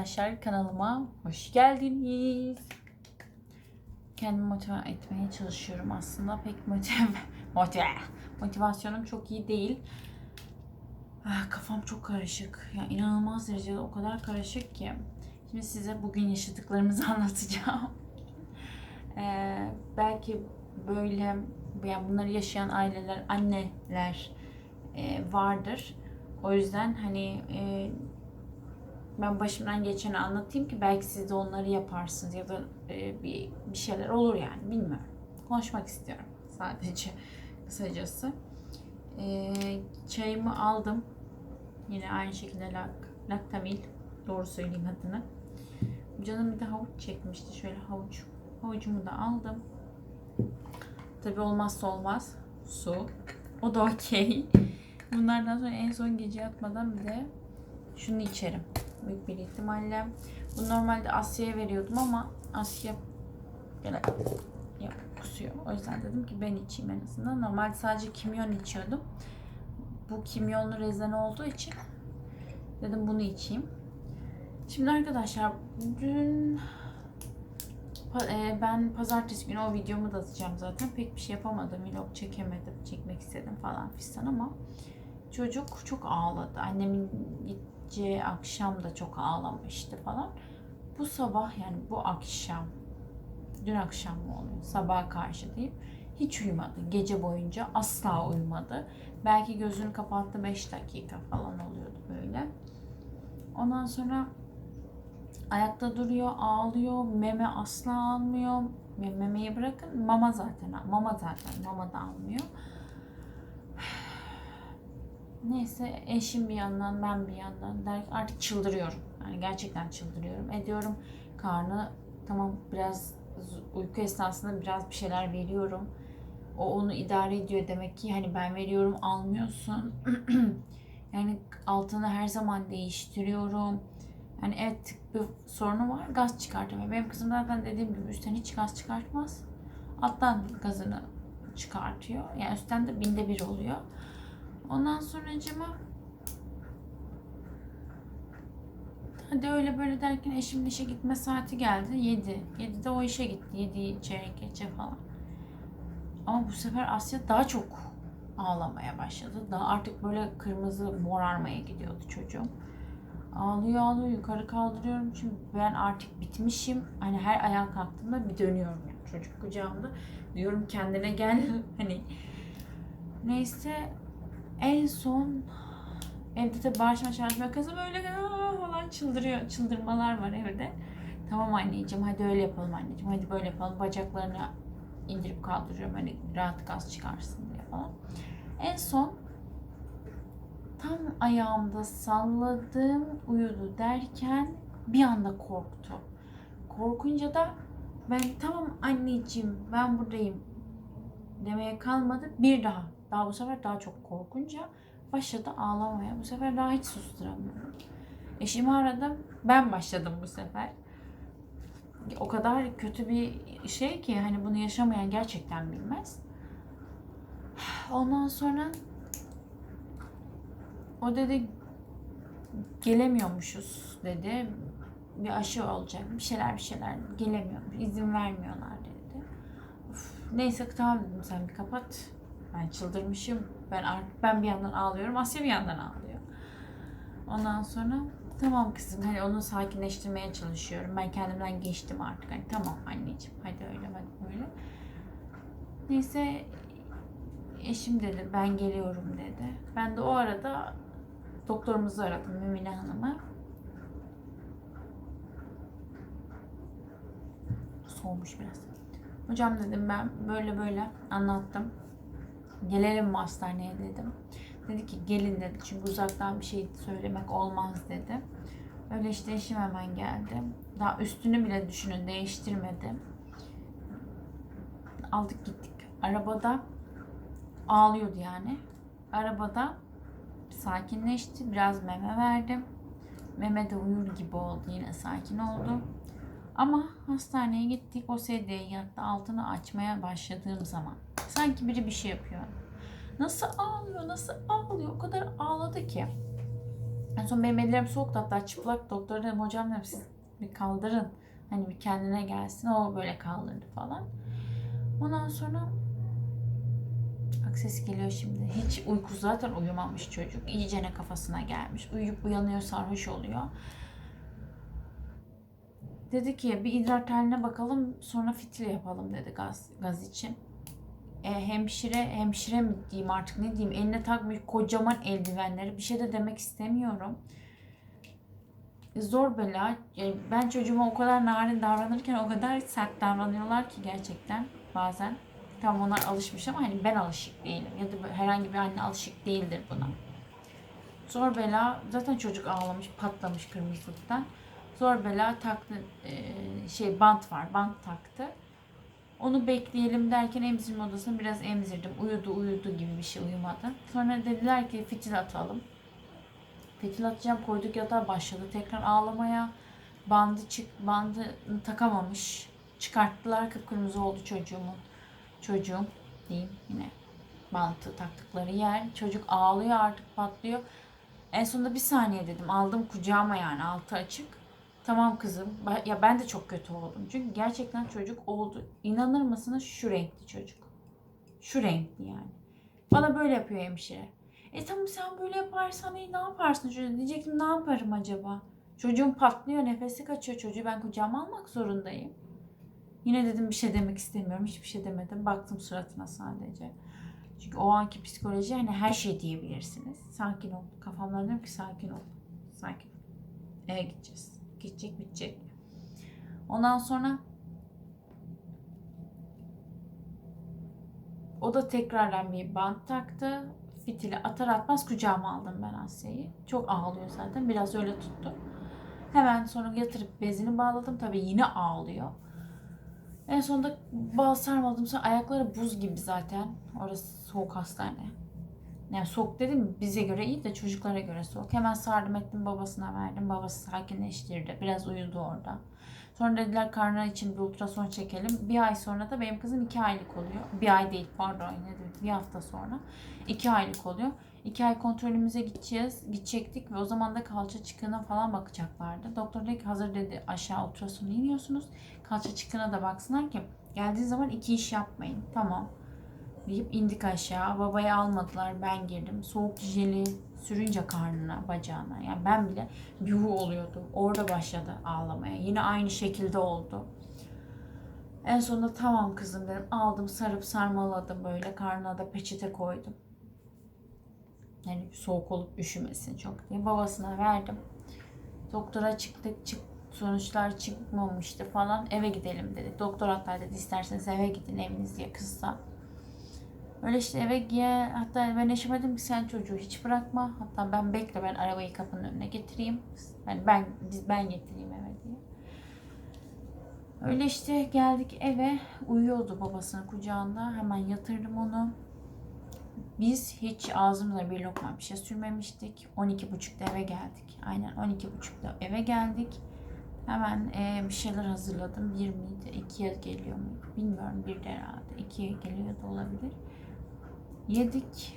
arkadaşlar kanalıma hoş geldiniz. Kendimi motive etmeye çalışıyorum aslında pek motive, motive motivasyonum çok iyi değil. Ah, kafam çok karışık. Ya inanılmaz derecede o kadar karışık ki. Şimdi size bugün yaşadıklarımızı anlatacağım. Ee, belki böyle yani bunları yaşayan aileler, anneler e, vardır. O yüzden hani e, ben başımdan geçeni anlatayım ki belki siz de onları yaparsınız ya da e, bir, bir şeyler olur yani bilmiyorum. Konuşmak istiyorum sadece kısacası. E, çayımı aldım. Yine aynı şekilde lak, laktamil. Doğru söyleyeyim adını. Canım bir de havuç çekmişti. Şöyle havuç. Havucumu da aldım. Tabi olmazsa olmaz su. O da okey. Bunlardan sonra en son gece yatmadan bir de şunu içerim. Büyük bir ihtimalle. Bu normalde Asya'ya veriyordum ama Asya böyle kusuyor. O yüzden dedim ki ben içeyim en azından. Normalde sadece kimyon içiyordum. Bu kimyonlu rezene olduğu için dedim bunu içeyim. Şimdi arkadaşlar dün e, ben pazartesi günü o videomu da atacağım zaten. Pek bir şey yapamadım. Vlog çekemedim. Çekmek istedim falan fistan ama çocuk çok ağladı. Annemin gideceği akşam da çok ağlamıştı falan. Bu sabah yani bu akşam dün akşam mı oluyor? Sabaha karşı değil. Hiç uyumadı. Gece boyunca asla uyumadı. Belki gözünü kapattı 5 dakika falan oluyordu böyle. Ondan sonra ayakta duruyor, ağlıyor. Meme asla almıyor. Memeyi bırakın. Mama zaten. Mama zaten. Mama da almıyor. Neyse eşim bir yandan ben bir yandan der artık çıldırıyorum. Yani gerçekten çıldırıyorum. Ediyorum karnı tamam biraz uyku esnasında biraz bir şeyler veriyorum. O onu idare ediyor demek ki hani ben veriyorum almıyorsun. yani altını her zaman değiştiriyorum. Yani evet bir sorunu var gaz çıkartamıyor. Benim kızım zaten dediğim gibi üstten hiç gaz çıkartmaz. Alttan gazını çıkartıyor. Yani üstten de binde bir oluyor. Ondan sonra cıma Hadi öyle böyle derken eşimin işe gitme saati geldi. 7. 7'de o işe gitti. 7 çeyrek geçe falan. Ama bu sefer Asya daha çok ağlamaya başladı. Daha artık böyle kırmızı morarmaya gidiyordu çocuğum. Ağlıyor ağlıyor yukarı kaldırıyorum çünkü ben artık bitmişim. Hani her ayağa kalktığımda bir dönüyorum yani çocuk kucağımda. Diyorum kendine gel hani neyse en son evde de bağırışma çağırışma kızım öyle "Aa!" falan çıldırıyor. Çıldırmalar var evde. Tamam anneciğim hadi öyle yapalım anneciğim hadi böyle yapalım. Bacaklarını indirip kaldırıyorum hani rahat gaz çıkarsın diye falan. En son tam ayağımda salladım uyudu derken bir anda korktu. Korkunca da ben tamam anneciğim ben buradayım demeye kalmadı. Bir daha daha bu sefer daha çok korkunca başladı ağlamaya. Bu sefer daha hiç susturamıyorum. Eşimi aradım. Ben başladım bu sefer. O kadar kötü bir şey ki hani bunu yaşamayan gerçekten bilmez. Ondan sonra o dedi gelemiyormuşuz dedi. Bir aşı olacak. Bir şeyler bir şeyler gelemiyor. izin vermiyorlar dedi. Uf, neyse tamam dedim sen bir kapat. Ben çıldırmışım. Ben ben bir yandan ağlıyorum. Asya bir yandan ağlıyor. Ondan sonra tamam kızım hani onu sakinleştirmeye çalışıyorum. Ben kendimden geçtim artık. Hani tamam anneciğim hadi öyle hadi böyle. Neyse eşim dedi ben geliyorum dedi. Ben de o arada doktorumuzu aradım Mümine Hanım'ı. Soğumuş biraz. Hocam dedim ben böyle böyle anlattım. Gelelim mi hastaneye dedim. Dedi ki gelin dedi. Çünkü uzaktan bir şey söylemek olmaz dedi. Öyle işte eşim hemen geldi. Daha üstünü bile düşünün değiştirmedim. Aldık gittik. Arabada ağlıyordu yani. Arabada sakinleşti. Biraz meme verdim. Meme de uyur gibi oldu. Yine sakin oldu. Ama hastaneye gittik. O sedyeye yattı. Altını açmaya başladığım zaman sanki biri bir şey yapıyor. Nasıl ağlıyor, nasıl ağlıyor? O kadar ağladı ki. En son benim ellerim soğuktu hatta çıplak. Doktor dedim hocam dedim siz bir kaldırın. Hani bir kendine gelsin. O böyle kaldırdı falan. Ondan sonra Bak ses geliyor şimdi. Hiç uyku zaten uyumamış çocuk. İyicene kafasına gelmiş. Uyuyup uyanıyor sarhoş oluyor. Dedi ki bir idrar teline bakalım sonra fitil yapalım dedi gaz, gaz için. E, hemşire, hemşire mi diyeyim artık ne diyeyim eline takmış kocaman eldivenleri bir şey de demek istemiyorum. Zor bela. E, Ben çocuğuma o kadar narin davranırken o kadar sert davranıyorlar ki gerçekten bazen. Tamam onlar alışmış ama hani ben alışık değilim. Ya da herhangi bir anne alışık değildir buna. Zor bela zaten çocuk ağlamış patlamış kırmızılıktan. Zor bela taktı e, şey bant var bant taktı. Onu bekleyelim derken emzirme odasına biraz emzirdim. Uyudu uyudu gibi bir şey uyumadı. Sonra dediler ki fitil atalım. Fitil atacağım koyduk yatağa başladı tekrar ağlamaya. Bandı çık bandı takamamış. Çıkarttılar kıpkırmızı oldu çocuğumun. Çocuğum diyeyim yine bantı taktıkları yer. Çocuk ağlıyor artık patlıyor. En sonunda bir saniye dedim. Aldım kucağıma yani altı açık. Tamam kızım. Ya ben de çok kötü oldum. Çünkü gerçekten çocuk oldu. İnanır mısınız şu renkli çocuk. Şu renkli yani. Bana böyle yapıyor hemşire. E tamam sen böyle yaparsan iyi ne yaparsın çocuğa? Diyecektim ne yaparım acaba? Çocuğum patlıyor nefesi kaçıyor çocuğu ben kucağıma almak zorundayım. Yine dedim bir şey demek istemiyorum. Hiçbir şey demedim. Baktım suratına sadece. Çünkü o anki psikoloji hani her şey diyebilirsiniz. Sakin ol. Kafamdan diyorum ki sakin ol. Sakin ol. Eve gideceğiz. Gidecek bitecek. Ondan sonra o da tekrardan bir bant taktı. Fitili atar atmaz kucağıma aldım ben Asya'yı. Çok ağlıyor zaten. Biraz öyle tuttu. Hemen sonra yatırıp bezini bağladım. Tabii yine ağlıyor. En sonunda bağ sarmadım. Sonra ayakları buz gibi zaten. Orası soğuk hastane. Yani soğuk dedim bize göre iyi de çocuklara göre soğuk. Hemen sardım ettim babasına verdim. Babası sakinleştirdi. Biraz uyudu orada. Sonra dediler karnı için bir ultrason çekelim. Bir ay sonra da benim kızım iki aylık oluyor. Bir ay değil pardon ne dedim bir hafta sonra. iki aylık oluyor. İki ay kontrolümüze gideceğiz. Gidecektik ve o zaman da kalça çıkığına falan bakacaklardı. Doktor dedi ki hazır dedi aşağı ultrasonu iniyorsunuz. Kalça çıkığına da baksınlar ki geldiği zaman iki iş yapmayın. Tamam deyip indik aşağı. Babayı almadılar. Ben girdim. Soğuk jeli sürünce karnına, bacağına. Yani ben bile bir hu oluyordu. Orada başladı ağlamaya. Yine aynı şekilde oldu. En sonunda tamam kızım dedim. Aldım sarıp sarmaladım böyle. Karnına da peçete koydum. Yani soğuk olup üşümesin çok diye. Babasına verdim. Doktora çıktık. Çık, sonuçlar çıkmamıştı falan. Eve gidelim dedik. Doktor hatta dedi isterseniz eve gidin eviniz yakınsa. Öyle işte eve giye hatta ben eşime dedim ki sen çocuğu hiç bırakma. Hatta ben bekle ben arabayı kapının önüne getireyim. Yani ben ben getireyim eve diye. Öyle işte geldik eve. Uyuyordu babasının kucağında. Hemen yatırdım onu. Biz hiç ağzımıza bir lokma bir şey sürmemiştik. 12.30'da eve geldik. Aynen 12.30'da eve geldik. Hemen e, bir şeyler hazırladım. Bir miydi? İkiye geliyor mu? Bilmiyorum. Bir de herhalde. İkiye geliyor da olabilir. Yedik.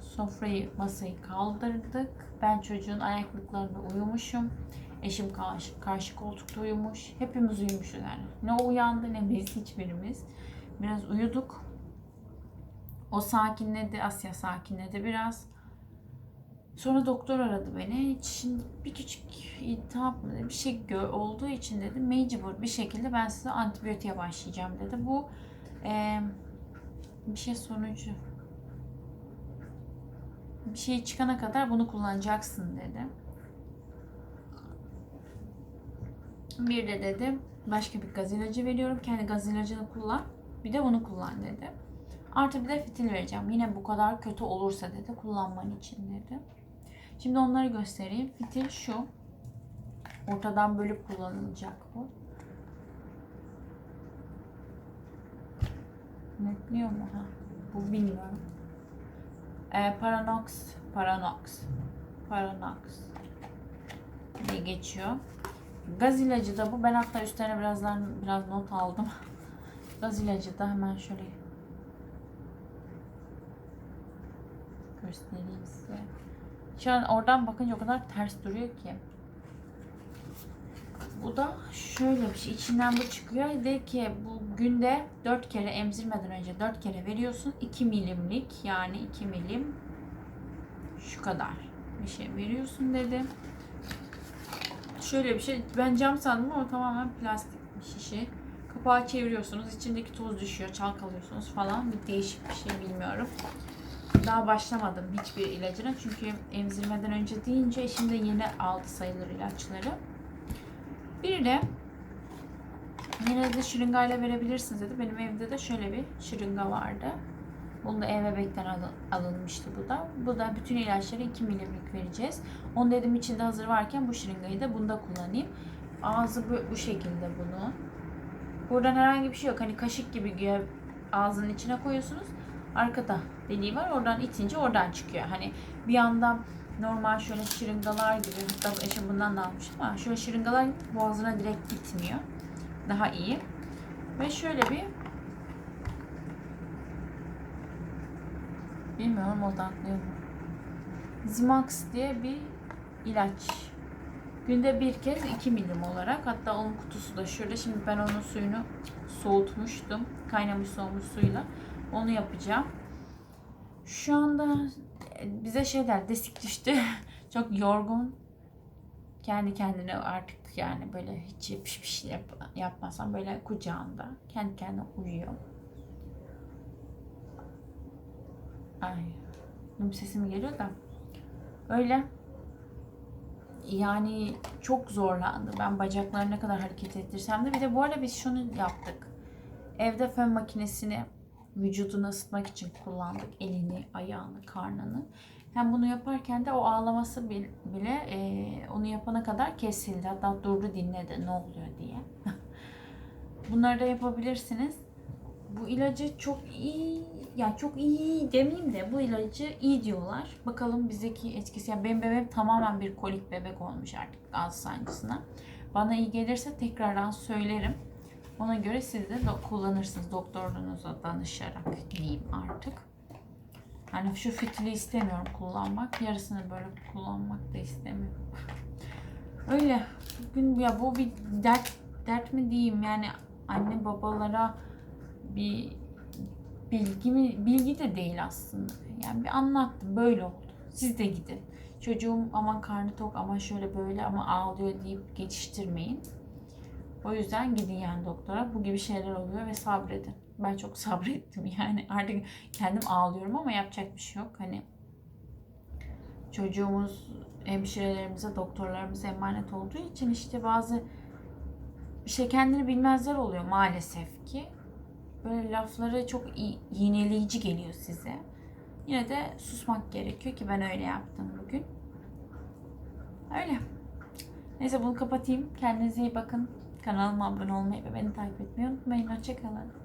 Sofrayı, masayı kaldırdık. Ben çocuğun ayaklıklarında uyumuşum. Eşim karşı, karşı koltukta uyumuş. Hepimiz uyumuşuz yani. Ne uyandı ne biz hiçbirimiz. Biraz uyuduk. O sakinledi, Asya sakinledi biraz. Sonra doktor aradı beni. Şimdi bir küçük iltihap mı bir şey olduğu için dedi mecbur bir şekilde ben size antibiyotiğe başlayacağım dedi. Bu eee, bir şey sonucu bir şey çıkana kadar bunu kullanacaksın dedi. Bir de dedi başka bir gaz ilacı veriyorum. Kendi gaz ilacını kullan. Bir de bunu kullan dedi. Artı bir de fitil vereceğim. Yine bu kadar kötü olursa dedi kullanman için dedi. Şimdi onları göstereyim. Fitil şu. Ortadan bölüp kullanılacak bu. Netliyor mu? Ha. Bu bilmiyorum. Ee, Paranox, Paranox, Paranox diye geçiyor. Gaz ilacı da bu. Ben hatta üstlerine birazdan biraz not aldım. Gaz ilacı da hemen şöyle göstereyim size. Şu an oradan bakınca o kadar ters duruyor ki. Bu da şöyle bir şey. İçinden bu çıkıyor. De ki bu günde 4 kere emzirmeden önce 4 kere veriyorsun. 2 milimlik yani 2 milim şu kadar bir şey veriyorsun dedi. Şöyle bir şey. Ben cam sandım ama tamamen plastik bir şişe. Kapağı çeviriyorsunuz. içindeki toz düşüyor. Çalkalıyorsunuz falan. Bir değişik bir şey bilmiyorum. Daha başlamadım hiçbir ilacına. Çünkü emzirmeden önce deyince eşim de yeni aldı sayılır ilaçları. Bir de yine de şırıngayla verebilirsiniz dedi. Benim evde de şöyle bir şırınga vardı. Bunu da ev bebekten alın- alınmıştı bu da. Bu da bütün ilaçları 2 milimlik vereceğiz. Onu dedim içinde hazır varken bu şırıngayı da bunda kullanayım. Ağzı bu, bu şekilde bunu. Buradan herhangi bir şey yok. Hani kaşık gibi güya ağzının içine koyuyorsunuz. Arkada deliği var. Oradan itince oradan çıkıyor. Hani bir yandan normal şöyle şırıngalar gibi hatta eşim bundan da almıştım ama şöyle şırıngalar boğazına direkt gitmiyor. Daha iyi. Ve şöyle bir bilmiyorum odaklıyor mu? Zimax diye bir ilaç. Günde bir kez 2 milim olarak. Hatta onun kutusu da şurada. Şimdi ben onun suyunu soğutmuştum. Kaynamış soğumuş suyla. Onu yapacağım. Şu anda bize şey der desik düştü. Çok yorgun. Kendi kendine artık yani böyle hiç bir şey yap, yapmasam böyle kucağında. Kendi kendine uyuyor. Ay. Benim sesim geliyor da. Öyle. Yani çok zorlandı. Ben bacaklarını ne kadar hareket ettirsem de. Bir de bu arada biz şunu yaptık. Evde fön makinesini vücudunu ısıtmak için kullandık. Elini, ayağını, karnını. Hem bunu yaparken de o ağlaması bil- bile e, onu yapana kadar kesildi. Hatta durdu dinledi ne oluyor diye. Bunları da yapabilirsiniz. Bu ilacı çok iyi, ya çok iyi demeyeyim de bu ilacı iyi diyorlar. Bakalım bizdeki etkisi. Yani benim bebeğim tamamen bir kolik bebek olmuş artık gaz sancısına. Bana iyi gelirse tekrardan söylerim. Ona göre siz de kullanırsınız doktorunuza danışarak diyeyim artık. Hani şu fitili istemiyorum kullanmak. Yarısını böyle kullanmak da istemiyorum. Öyle. Bugün ya bu bir dert dert mi diyeyim yani anne babalara bir bilgi mi bilgi de değil aslında. Yani bir anlattım böyle oldu. Siz de gidin. Çocuğum aman karnı tok ama şöyle böyle ama ağlıyor deyip geçiştirmeyin. O yüzden gidin yani doktora. Bu gibi şeyler oluyor ve sabredin. Ben çok sabrettim yani. Artık kendim ağlıyorum ama yapacak bir şey yok. Hani çocuğumuz hemşirelerimize, doktorlarımıza emanet olduğu için işte bazı şey kendini bilmezler oluyor maalesef ki. Böyle lafları çok iğneleyici geliyor size. Yine de susmak gerekiyor ki ben öyle yaptım bugün. Öyle. Neyse bunu kapatayım. Kendinize iyi bakın. Kanalıma abone olmayı ve beni takip etmeyi unutmayın. Hoşçakalın.